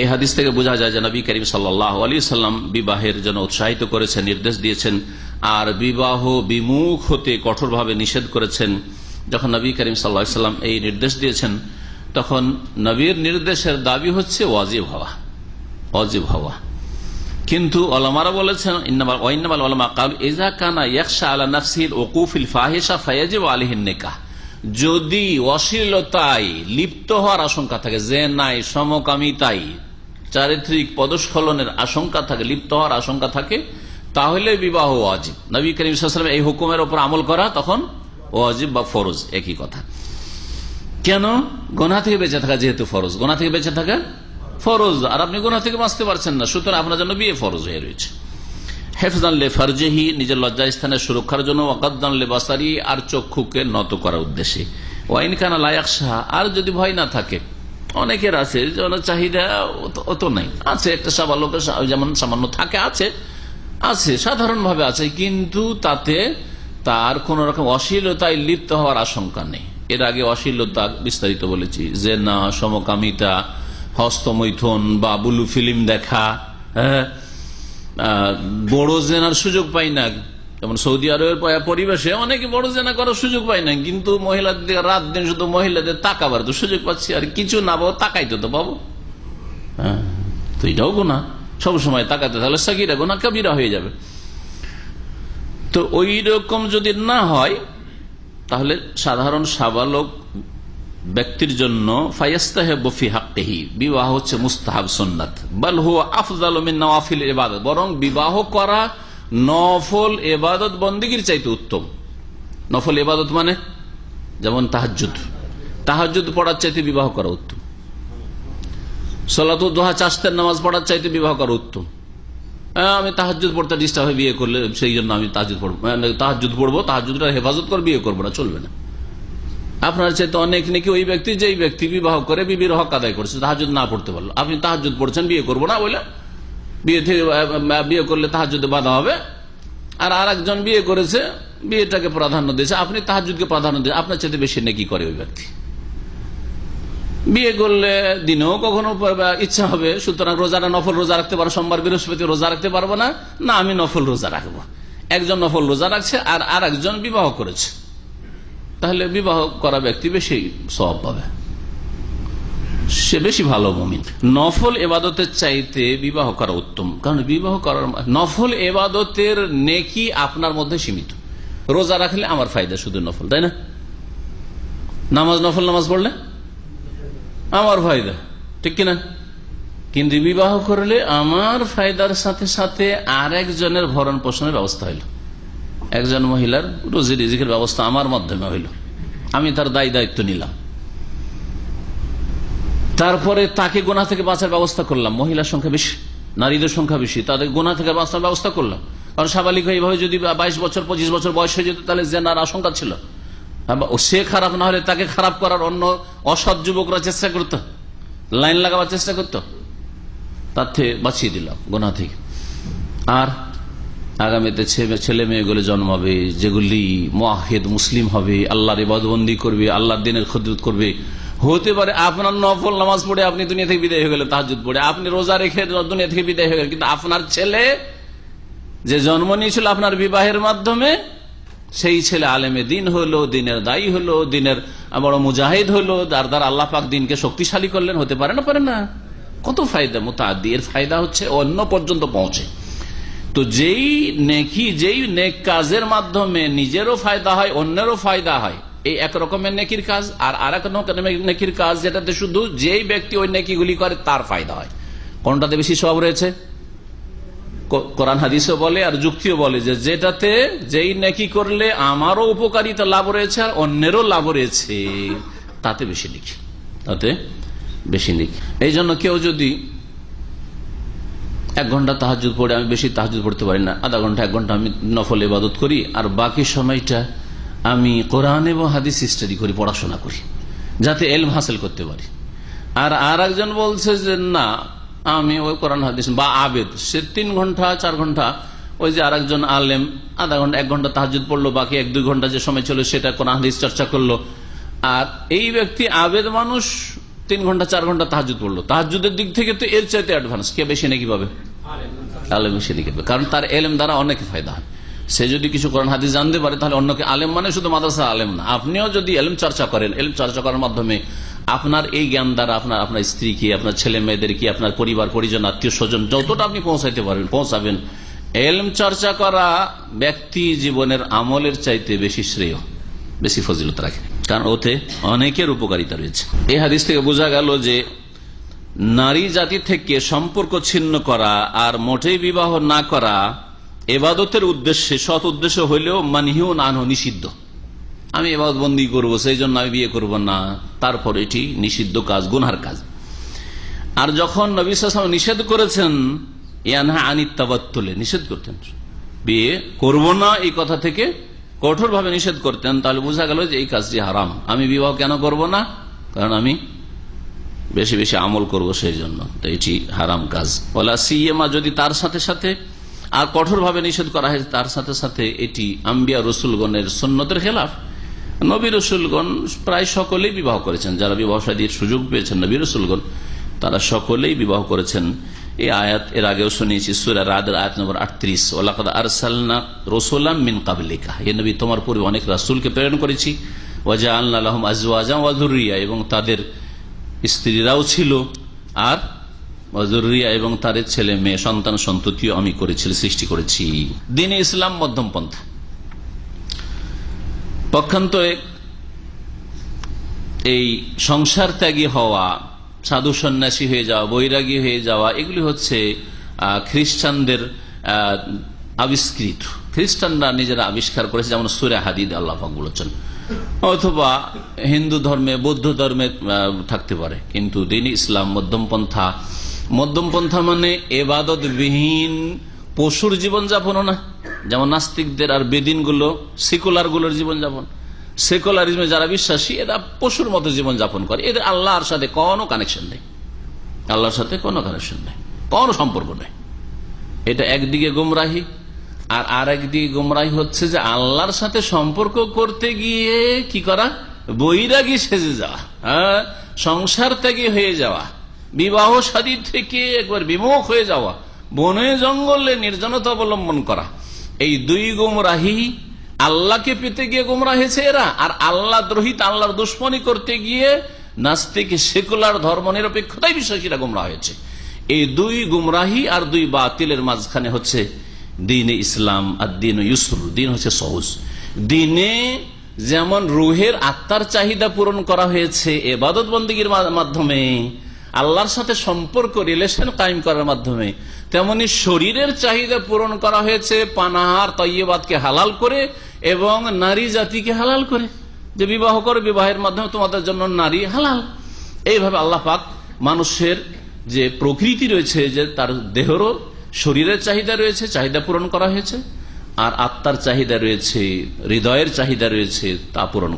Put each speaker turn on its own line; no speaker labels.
এই হাদিস থেকে বোঝা যায় যে নবী করিম সাল্লাহ আলী সাল্লাম বিবাহের জন্য উৎসাহিত করেছেন, নির্দেশ দিয়েছেন আর বিবাহ বিমুখ হতে কঠোরভাবে নিষেধ করেছেন। যখন নবী করিম সাল্লা সাল্লাম এই নির্দেশ দিয়েছেন, তখন নবীর নির্দেশের দাবি হচ্ছে ওয়াজিব হওয়া অজিব হওয়া। কিন্তু অলমারা বলেছেন, ইন্নামাল ওলামা ইজা ইয়াকশা আলা ফাহিসা যদি অশ্লীলতায় লিপ্ত হওয়ার আশঙ্কা থাকে, যে নাই সমকামিতাই চারিত্রিক পদস্খলনের আশঙ্কা থাকে, লিপ্ত হওয়ার আশঙ্কা থাকে, তাহলে বিবাহ ওয়াজিব। নবী করিম এই হুকুমের ওপর আমল করা তখন ওয়াজিব বা ফরজ, একই কথা। কেন? গোনা থেকে বেঁচে থাকা যেহেতু ফরজ। গোনা থেকে বেঁচে থাকা ফরজ। আর আপনি গোনা থেকে বাঁচতে পারছেন না। সুতরাং আপনার জন্য বিয়ে ফরজ হয়ে রয়েছে। নিজের স্থানের সুরক্ষার জন্য আর চক্ষুকে নত করার উদ্দেশ্যে। ওয়াইন খানা লায়াক আর যদি ভয় না থাকে অনেকের আছে চাহিদা অত নাই। আছে, একটা সাবালকের যেমন সামান্য থাকে, আছে। আছে, সাধারণভাবে আছে, কিন্তু তাতে তার কোন রকম অশ্লীলতায় লিপ্ত হওয়ার আশঙ্কা নেই। এর আগে অশ্লীলতা বিস্তারিত বলেছি। যে না সমকামিতা, হস্তমৈথন বা বুলু ফিল্ম দেখা হ্যাঁ? বড় জেনার সুযোগ পাই না। যেমন সৌদি আরবের পরিবেশে অনেকে বড় জেনা করার সুযোগ পাই না কিন্তু মহিলাদের রাত দিন শুধু মহিলাদের তাকাবার তো সুযোগ পাচ্ছি, আর কিছু না পাবো তাকাইতে তো পাবো। হ্যাঁ তো এটাও গোনা সবসময় তাকাতে তাহলে সাকিরা গোনা কাবিরা হয়ে যাবে। তো ওই রকম যদি না হয়, তাহলে সাধারণ সাবালক ব্যক্তির জন্য বিবাহ হচ্ছে মুস্তাহাব সন্ন্যাত বরং বিবাহ করা নফল এবাদত বন্দীগীর চাইতে উত্তম। নফল এবাদত মানে? যেমন তাহাজুদ তাহাজুদ পড়ার চাইতে বিবাহ করা উত্তম। সলাত দোহা নামাজ পড়ার চাইতে বিবাহ করা উত্তম। আমি তাহাজুদ পড়তে ডিস্টার্ব হয়ে বিয়ে করলে সেই জন্য আমি তাহাজুদ পড়ব। তাহাজুদ পড়ব তাহাজুদটা হেফাজত করে বিয়ে করব না, চলবে না। আপনার চাইতে অনেক নাকি ওই ব্যক্তি, যেই ব্যক্তি বিবাহ করে বিবির হক আদায় করছে তাহাজুদ না পড়তে পারল। আপনি তাহাজুদ পড়ছেন, বিয়ে করব না বলে বিয়ে থেকে বিয়ে করলে তাহাজুদে বাধা হবে। আর আর একজন বিয়ে করেছে, বিয়েটাকে প্রাধান্য দিয়েছে। আপনি তাহাজুদকে প্রাধান্য দিয়েছে আপনার চেয়ে বেশি নাকি করে ওই ব্যক্তি? বিয়ে করলে দিনেও কখনো ইচ্ছা হবে, সুতরাং রোজাটা নফল রোজা রাখতে পারো। সোমবার বৃহস্পতি রোজা রাখতে পারব না না, আমি নফল রোজা রাখব। একজন নফল রোজা রাখছে, আর আর একজন বিবাহ করেছে। তাহলে বিবাহ করা ব্যক্তি বেশি সব পাবে। সে বেশি ভালো মমিন। নফল এবাদতের চাইতে বিবাহ করা উত্তম। কারণ বিবাহ করার নফল এবাদতের নেকি আপনার মধ্যে সীমিত। রোজা রাখলে আমার ফায়দা শুধু নফল, তাই না? নামাজ নফল নামাজ পড়লে? আমার ফায়দা। ঠিক কিনা? কিন্তু বিবাহ করলে আমার ফায়দার সাথে সাথে আর একজনের ভরণ পোষণের ব্যবস্থা হইল। একজন মহিলার রোজি রিজিকের ব্যবস্থা আমার মাধ্যমে হইল। আমি তার দায়ী দায়িত্ব নিলাম। তারপরে তাকে গোনা থেকে বাঁচার ব্যবস্থা করলাম। মহিলার সংখ্যা বেশি, নারীদের সংখ্যা বেশি, তাদের গোনা থেকে বাঁচার ব্যবস্থা করলাম। কারণ সাবালিক এইভাবে যদি বাইশ বছর, পঁচিশ বছর বয়স হয়ে যেত, তাহলে জেনার আশঙ্কা ছিল। সে খারাপ না হলে তাকে খারাপ করার অন্য অসৎ যুবকরা চেষ্টা করত। লাইন লাগাবার চেষ্টা করত। তার থেকে বাঁচিয়ে দিলাম গোনা থেকে। আর আগামীতে ছেলে মেয়েগুলো জন্মাবে, যেগুলি মাহেদ মুসলিম হবে, আল্লাহর ইবাদবন্দি করবে, আল্লাহর দিনের খদরত করবে হতে পারে আপনার নফল নামাজ পড়ে আপনি দুনিয়া থেকে বিদায় হয়ে গেলেন তাহাজুদ পড়ে। আপনি রোজা রেখে দুনিয়া থেকে বিদায় হয়ে গেলেন, কিন্তু আপনার ছেলে যে জন্ম নিয়েছিল আপনার বিবাহের মাধ্যমে, সেই ছেলে আলেমে দিন হলো, দিনের দায়ী হলো, দিনের বড় মুজাহিদ হলো, যার দ্বারা আল্লাহ পাক দিনকে শক্তিশালী করলেন, হতে পারে না পারে না। কত ফায়দা মোতাদি এর ফায়দা হচ্ছে অন্য পর্যন্ত পৌঁছে। তো যেই নেকি, যেই নেক কাজের মাধ্যমে নিজেরও ফায়দা হয়, অন্যেরও ফায়দা হয় এই এক রকমের নেকির কাজ, আর আর এক নেকির কাজ যেটাতে শুধু যেই ব্যক্তি ওই নেকিগুলি করে, তার ফায়দা হয়। কোনটাতে বেশি সব রয়েছে? কোরআন হাদিসও বলে, আর যুক্তিও বলে যে যেটাতে যেই নেকি করলে আমারও উপকারিতা লাভ রয়েছে, আর অন্যেরও লাভ রয়েছে, তাতে বেশি লিখি। তাতে বেশি লিখি। এই জন্য কেউ যদি এক ঘণ্টা তাহাজুদ পড়ে, আমি বেশি তাহাজুদ পড়তে পারি না, আধা ঘণ্টা, এক ঘণ্টা আমি নফল ইবাদত করি, আর বাকি সময়টা আমি কোরআন এবং হাদিস স্টাডি করি, পড়াশোনা করি, যাতে এলম হাসিল করতে পারি। আর আর একজন বলছে যে, না, আমি ওই কোরআন, হাদিস বা আবেদ। সে তিন ঘণ্টা, চার ঘণ্টা, ওই যে আর একজন আলেম, আধা ঘণ্টা, এক ঘণ্টা তাহাজুদ পড়ল, বাকি এক, দুই ঘণ্টা যে সময় ছিল সেটা কোরআন, হাদিস চর্চা করল। আর এই ব্যক্তি আবেদ মানুষ, তিন ঘণ্টা, চার ঘণ্টা তাহাজুদ পড়ল। তাহাজুদের দিক থেকে তো এর চাইতে অ্যাডভান্স কে বেশি নাকি পাবে? আলেম বেশি নাকি পাবে? কারণ তার এলেম দ্বারা অনেক ফায়দা হয়। সে যদি কিছু করেন হাদিস জানতে পারে, তাহলে অন্যকে আলেম মানে শুধু মাদ্রাসা আলেম না। আপনিও যদি এলেম চর্চা করেন, এলেম চর্চা করার মাধ্যমে আপনার এই জ্ঞান দ্বারা আপনার আপনার স্ত্রীকে আপনার ছেলে মেয়েদের কি, আপনার পরিবার, পরিজন, আত্মীয় স্বজন যতটা আপনি পৌঁছাইতে পারেন পৌঁছাবেন। এলম চর্চা করা ব্যক্তি জীবনের আমলের চাইতে বেশি শ্রেয়, বেশি ফজিলত রাখে। কারণ ওতে অনেকের উপকারিতা রয়েছে। এই হাদিস থেকে বোঝা গেল যে নারী জাতি থেকে সম্পর্ক ছিন্ন করা আর মোটেই বিবাহ না করা এবাদতের উদ্দেশ্যে, সৎ উদ্দেশ্য হইলেও মানহিও নানহ নিষিদ্ধ। আমি এবাদত বন্দি করব, সেই জন্য আমি বিয়ে করব না। তারপর এটি নিষিদ্ধ কাজ গুনহার কাজ। আর যখন নবী নিষেধ করেছেন, ইয়ানহা আনিত্তাবাত্তলে নিষেধ করতেন। বিয়ে করব না এই কথা থেকে কঠোরভাবে নিষেধ করতেন, তাহলে বোঝা গেল যে এই কাজটি হারাম। আমি বিবাহ কেন করব না? কারণ আমি বেশি বেশি আমল করব সেই জন্য। তো এটি হারাম কাজ। বলা সিএমা যদি তার সাথে সাথে আর কঠোরভাবে নিষেধ করা হয়েছে, তার সাথে সাথে এটি আম্বিয়া রসুলগণের সন্ন্যতের খেলাফ। নবী রসুলগণ প্রায় সকলেই বিবাহ করেছেন। যারা বিবাহ সাদীর সুযোগ পেয়েছেন, নবী রসুলগণ, তারা সকলেই বিবাহ করেছেন। এই আয়াত এর আগেও শুনিয়েছি, সুরা রাদের আয়াত নম্বর আটত্রিশ। ওলাকাদ আরসালনা রসুলাম মিন কাবলিকা। এ নবী, তোমার পূর্বে অনেক রাসুলকে প্রেরণ করেছি। ওয়াজা আল্লাহম আজওয়াজা ওয়াজুরিয়া এবং তাদের স্ত্রীরাও ছিল। আর এবং তার ছেলে মেয়ে, সন্তান সন্ততিও আমি করেছি, সৃষ্টি করেছি। দিনে ইসলাম মধ্যম পন্থা। পক্ষান্তরে এই সংসার ত্যাগী হওয়া, সাধু সন্ন্যাসী হয়ে যাওয়া, বৈরাগী হয়ে যাওয়া, এগুলি হচ্ছে খ্রিস্টানদের আবিষ্কৃত। খ্রিস্টানরা নিজেরা আবিষ্কার করেছে, যেমন সুরে হাদিদ, আল্লাহ বলেছেন। অথবা হিন্দু ধর্মে, বৌদ্ধ ধর্মে থাকতে পারে। কিন্তু দিন ইসলাম মধ্যমপন্থা মধ্যমপন্থা মানে এবাদতবিহীন পশুর জীবনযাপনও না। যেমন নাস্তিকদের আর বেদিনগুলো সেকুলারগুলোর জীবনযাপন। সেকুলারিজমে যারা বিশ্বাসী, এরা পশুর মতো জীবন যাপন করে। এদের আল্লাহর সাথে কোনো কানেকশন নেই। আল্লাহর সাথে কোনো কানেকশন নেই। কোনো সম্পর্ক নেই। এটা একদিকে গুমরাহি, আর আর একদিকে গুমরাহি হচ্ছে যে আল্লাহর সাথে সম্পর্ক করতে গিয়ে কি করা? বৈরাগী সেজে যাওয়া। হ্যাঁ? সংসার ত্যাগী হয়ে যাওয়া। বিবাহ সাদী থেকে একবার বিমুখ হয়ে যাওয়া, বনে জঙ্গলে নির্জনতা অবলম্বন করা, এই দুই গুমরাহি আল্লাহকে পেতে গিয়ে গুমরা হয়েছে এরা, আর আল্লাহ দ্রোহিত আল্লাহর দুশ্মনী করতে গিয়ে নাস্তিক সেকুলার ধর্ম নিরপেক্ষতাই বিশ্বাসীরা গুমরা হয়েছে। এই দুই গুমরাহি আর দুই বাতিলের মাঝখানে হচ্ছে দিনে ইসলাম আর দিন ইউসুর দিন হচ্ছে সহজ। দিনে যেমন রুহের আত্মার চাহিদা পূরণ করা হয়েছে এবাদত বন্দীগীর মাধ্যমে আল্লাহর সাথে সম্পর্ক রিলেশন কায়েম করার মাধ্যমে। তেমনি শরীরের চাহিদা পূরণ করা হয়েছে পানাহার তৈবাদকে হালাল করে এবং নারী জাতিকে হালাল করে। যে বিবাহ করে, বিবাহের মাধ্যমে তোমাদের জন্য নারী হালাল। এইভাবে আল্লাহ পাক মানুষের যে প্রকৃতি রয়েছে, যে তার দেহেরও শরীরের চাহিদা রয়েছে, চাহিদা পূরণ করা হয়েছে, আর আত্মার চাহিদা রয়েছে, হৃদয়ের চাহিদা রয়েছে, তা পূরণ